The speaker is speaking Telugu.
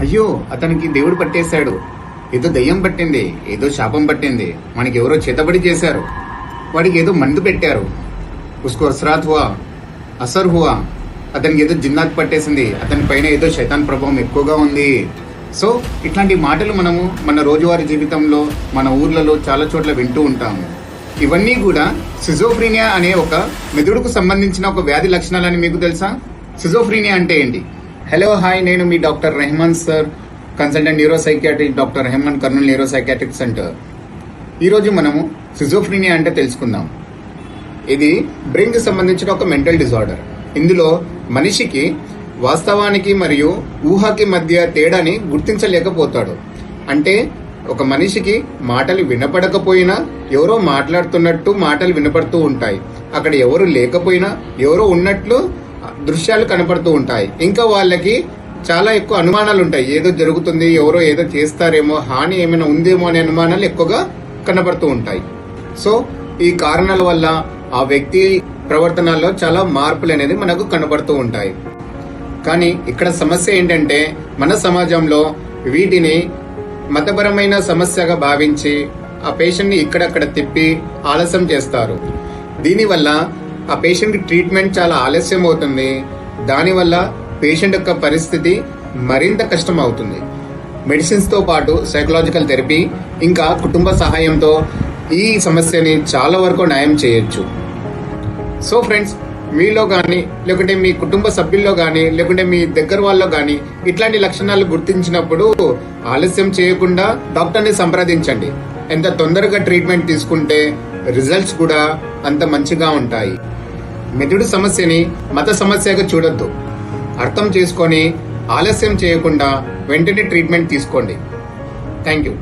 అయ్యో అతనికి దేవుడు పట్టేశాడు. ఏదో దయ్యం పట్టింది ఏదో శాపం పట్టింది. మనకి ఎవరో చేతబడి చేశారు. వాడికి ఏదో మందు పెట్టారు. ఉస్కో అసరాత్ హువా అసర్ హువా అతనికి ఏదో జిన్నాత్ పట్టేసింది. అతని పైన ఏదో శైతాన్ ప్రభావం ఎక్కువగా ఉంది. సో ఇట్లాంటి మాటలు మనము మన రోజువారీ జీవితంలో మన ఊర్లలో చాలా చోట్ల వింటూ ఉంటాము. ఇవన్నీ కూడా సిజోఫ్రీనియా అనే ఒక మెదడుకు సంబంధించిన ఒక వ్యాధి లక్షణాలని మీకు తెలుసా? సిజోఫ్రీనియా అంటే ఏంటి? హలో హాయ్ నేను మీ doctor Rehman sir consultant neuro psychiatric doctor Rehman Kurnool neuro psychiatric centre ఈరోజు మనము సిజోఫ్రీనియా అంటే తెలుసుకుందాం. ఇది బ్రెయిన్కి సంబంధించిన ఒక మెంటల్ డిజార్డర్ ఇందులో మనిషికి వాస్తవానికి మరియు ఊహకి మధ్య తేడాని గుర్తించలేకపోతాడు. అంటే ఒక మనిషికి మాటలు వినపడకపోయినా ఎవరో మాట్లాడుతున్నట్టు మాటలు వినపడుతూ ఉంటాయి. అక్కడ ఎవరు లేకపోయినా ఎవరో ఉన్నట్లు దృశ్యాలు కనపడుతూ ఉంటాయి. ఇంకా వాళ్ళకి చాలా ఎక్కువ అనుమానాలు ఉంటాయి. ఏదో జరుగుతుంది ఎవరో ఏదో చేస్తారేమో హాని ఏమైనా ఉందేమో అనే అనుమానాలు ఎక్కువగా కనపడుతూ ఉంటాయి. సో ఈ కారణాల వల్ల ఆ వ్యక్తి ప్రవర్తనలో చాలా మార్పులు అనేది మనకు కనబడుతూ ఉంటాయి. కానీ ఇక్కడ సమస్య ఏంటంటే మన సమాజంలో వీటిని మతపరమైన సమస్యగా భావించి ఆ పేషెంట్ని ఇక్కడక్కడ తిప్పి ఆలస్యం చేస్తారు. దీనివల్ల ఆ పేషెంట్ ట్రీట్మెంట్ చాలా ఆలస్యం అవుతుంది దానివల్ల పేషెంట్ యొక్క పరిస్థితి మరింత కష్టం అవుతుంది మెడిసిన్స్తో పాటు సైకలాజికల్ థెరపీ ఇంకా కుటుంబ సహాయంతో ఈ సమస్యని చాలా వరకు న్యాయం చేయొచ్చు. సో ఫ్రెండ్స్ మీలో కానీ లేకుంటే మీ కుటుంబ సభ్యుల్లో కానీ లేకుంటే మీ దగ్గర వాళ్ళలో కానీ ఇట్లాంటి లక్షణాలు గుర్తించినప్పుడు ఆలస్యం చేయకుండా డాక్టర్ని సంప్రదించండి. ఎంత తొందరగా ట్రీట్మెంట్ తీసుకుంటే రిజల్ట్స్ కూడా అంత మంచిగా ఉంటాయి. మెదడు సమస్యని మత సమస్యగా చూడొద్దు. అర్థం చేసుకొని ఆలస్యం చేయకుండా వెంటనే ట్రీట్మెంట్ తీసుకోండి. Thank you